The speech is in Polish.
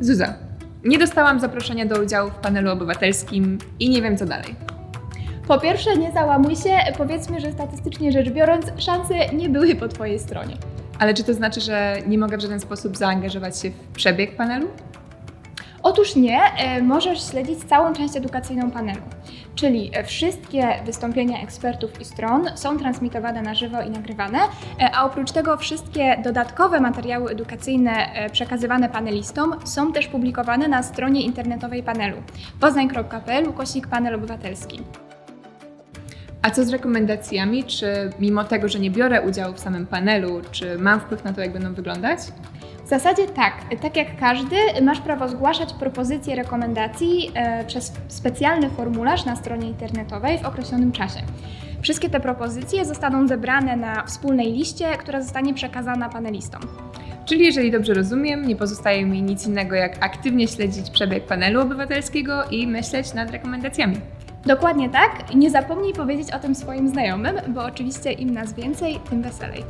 Zuza, nie dostałam zaproszenia do udziału w panelu obywatelskim i nie wiem co dalej. Po pierwsze, nie załamuj się, powiedzmy, że statystycznie rzecz biorąc, szanse nie były po Twojej stronie. Ale czy to znaczy, że nie mogę w żaden sposób zaangażować się w przebieg panelu? Otóż nie, e, możesz śledzić całą część edukacyjną panelu. Czyli e, wszystkie wystąpienia ekspertów i stron są transmitowane na żywo i nagrywane, e, a oprócz tego wszystkie dodatkowe materiały edukacyjne przekazywane panelistom są też publikowane na stronie internetowej panelu poznań.pl ukośnik panel obywatelski. A co z rekomendacjami? Czy mimo tego, że nie biorę udziału w samym panelu, czy mam wpływ na to, jak będą wyglądać? W zasadzie tak, tak jak każdy, masz prawo zgłaszać propozycje rekomendacji e, przez specjalny formularz na stronie internetowej w określonym czasie. Wszystkie te propozycje zostaną zebrane na wspólnej liście, która zostanie przekazana panelistom. Czyli jeżeli dobrze rozumiem, nie pozostaje mi nic innego, jak aktywnie śledzić przebieg panelu obywatelskiego i myśleć nad rekomendacjami. Dokładnie tak. Nie zapomnij powiedzieć o tym swoim znajomym, bo oczywiście im nas więcej, tym weselej.